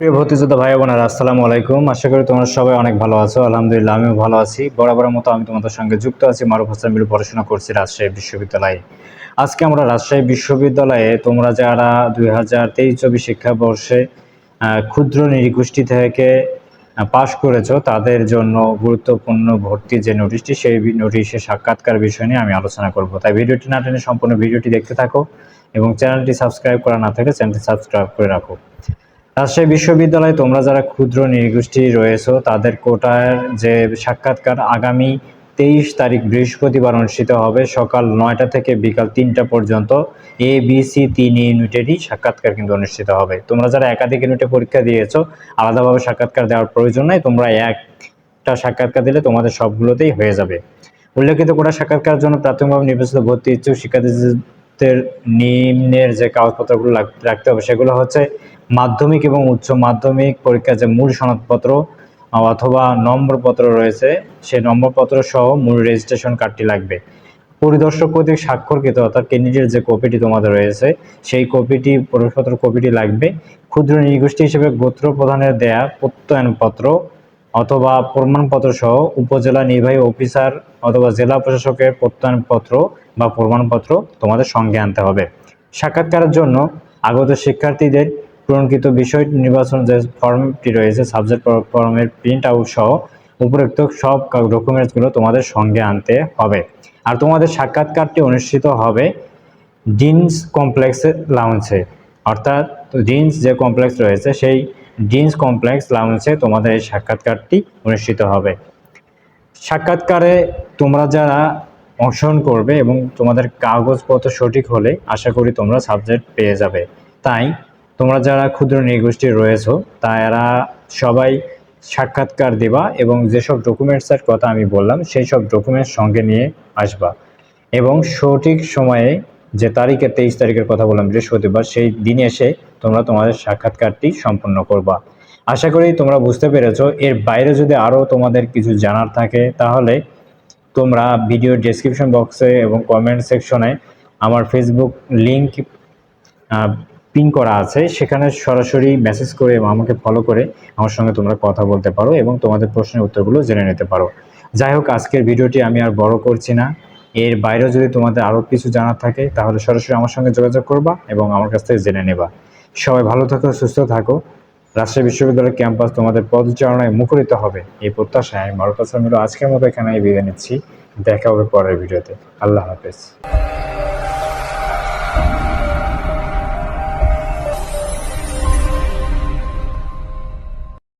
প্রিয় ভর্তিযোদ্ধা ভাই বোনেরা, আসসালামু আলাইকুম। আশা করি তোমরা সবাই অনেক ভালো আছো। আলহামদুলিল্লাহ, আমিও ভালো আছি। বরাবরের মতো আমি তোমাদের সঙ্গে যুক্ত আছি মারুফ হাসান মিলু পড়াশোনা করছি রাজশাহী বিশ্ববিদ্যালয়ে। আজকে আমরা রাজশাহী বিশ্ববিদ্যালয়ে তোমরা যারা দুই হাজার তেইশ চব্বিশ শিক্ষাবর্ষে ক্ষুদ্র নৃগোষ্ঠী থেকে পাশ করেছ, তাদের জন্য গুরুত্বপূর্ণ ভর্তি যে নোটিশটি, সেই নোটিশে সাক্ষাৎকার বিষয় নিয়ে আমি আলোচনা করব। তাই ভিডিওটি না টেনে সম্পূর্ণ ভিডিওটি দেখতে থাকো এবং চ্যানেলটি সাবস্ক্রাইব করা না থাকলে চ্যানেলটি সাবস্ক্রাইব করে রাখো। রাজশাহী বিশ্ববিদ্যালয়ে তোমরা যারা ক্ষুদ্র নৃগোষ্ঠী রয়েছো, তাদের কোটার যে সাক্ষাৎকার আগামী তেইশ তারিখ বৃহস্পতিবার অনুষ্ঠিত হবে সকাল নয়টা থেকে বিকাল তিনটা পর্যন্ত। এ বি সি তিন ইউনিটেরই সাক্ষাৎকার কিন্তু অনুষ্ঠিত হবে। তোমরা যারা একাধিক ইউনিটে পরীক্ষা দিয়েছ, আলাদাভাবে সাক্ষাৎকার দেওয়ার প্রয়োজন নাই। তোমরা একটা সাক্ষাৎকার দিলে তোমাদের সবগুলোতেই হয়ে যাবে। উল্লেখিত কোটা সাক্ষাৎকারের জন্য প্রাথমিকভাবে নির্বাচিত ভর্তি ইচ্ছুক শিক্ষার্থীদের নিম্নের যে কাগজপত্রগুলো রাখতে হবে, সেগুলো হচ্ছে মাধ্যমিক এবং উচ্চ মাধ্যমিক পরীক্ষার যে মূল সনদপত্র অথবা নম্বরপত্র রয়েছে, সেই নম্বরপত্র সহ মূল রেজিস্ট্রেশন কার্ডটি লাগবে। পরিদর্শক কর্তৃক স্বাক্ষরকৃত, অর্থাৎ ক্যান্ডিডেট যে কপিটি তোমাদের রয়েছে, সেই কপিটি প্রবেশপত্র কপিটি লাগবে। ক্ষুদ্র নৃগোষ্ঠী হিসেবে গোত্র প্রধানের দেয়া প্রত্যয়নপত্র অথবা প্রমাণপত্র সহ উপজেলা নির্বাহী অফিসার অথবা জেলা প্রশাসকের প্রত্যয়নপত্র বা প্রমাণপত্র তোমাদের সঙ্গে আনতে হবে। সাক্ষাৎকারের জন্য আগত শিক্ষার্থীদের পূরণকৃত বিষয় নির্বাচন যে ফর্মটি রয়েছে সাবজেক্ট ফর্মের প্রিন্ট আউট সহ উপরোক্ত সব ডকুমেন্টসগুলো তোমাদের সঙ্গে আনতে হবে। আর তোমাদের সাক্ষাৎকারটি অনুষ্ঠিত হবে ডিনস কমপ্লেক্সে লাউঞ্জে অর্থাৎ ডিনস যে কমপ্লেক্স রয়েছে, সেই ডিনস কমপ্লেক্স লাউঞ্জে তোমাদের এই সাক্ষাৎকারটি অনুষ্ঠিত হবে। সাক্ষাৎকারে তোমরা যারা অংশগ্রহণ করবে এবং তোমাদের কাগজপত্র সঠিক হলে আশা করি তোমরা সাবজেক্ট পেয়ে যাবে। তাই তোমরা যারা ক্ষুদ্র নৃগোষ্ঠী রয়েছো, তারা সবাই সাক্ষাৎকার দেবা এবং যেসব ডকুমেন্টসের কথা আমি বললাম সেই সব ডকুমেন্টস সঙ্গে নিয়ে আসবা। এবং সঠিক সময়ে যে তারিখে তেইশ তারিখের কথা বললাম, বৃহস্পতিবার, সেই দিনে এসে তোমরা তোমাদের সাক্ষাৎকারটি সম্পন্ন করবা। আশা করি তোমরা বুঝতে পেরেছ। এর বাইরে যদি আরও তোমাদের কিছু জানার থাকে, তাহলে তোমরা ভিডিও ডেসক্রিপশন বক্সে এবং কমেন্ট সেকশনে আমার ফেসবুক লিংক পিন করা আছে, সেখানে সরাসরি মেসেজ করে এবং আমাকে ফলো করে আমার সঙ্গে তোমরা কথা বলতে পারো এবং তোমাদের প্রশ্নের উত্তরগুলো জেনে নিতে পারো। যাই হোক, আজকের ভিডিওটি আমি আর বড় করছি না। এর বাইরেও যদি তোমাদের আরও কিছু জানার থাকে, তাহলে সরাসরি আমার সঙ্গে যোগাযোগ করবা এবং আমার কাছ থেকে জেনে নেবা। সবাই ভালো থাকো, সুস্থ থাকো। রাজশাহী বিশ্ববিদ্যালয়ের ক্যাম্পাস তোমাদের পদচারণায় মুখরিত হবে। এই প্রত্যাশায় মারুফ হাসান মিলু আজকের মতো এখানে বিদায় নিচ্ছি। দেখা হবে পরের ভিডিওতে। আল্লাহ হাফেজ।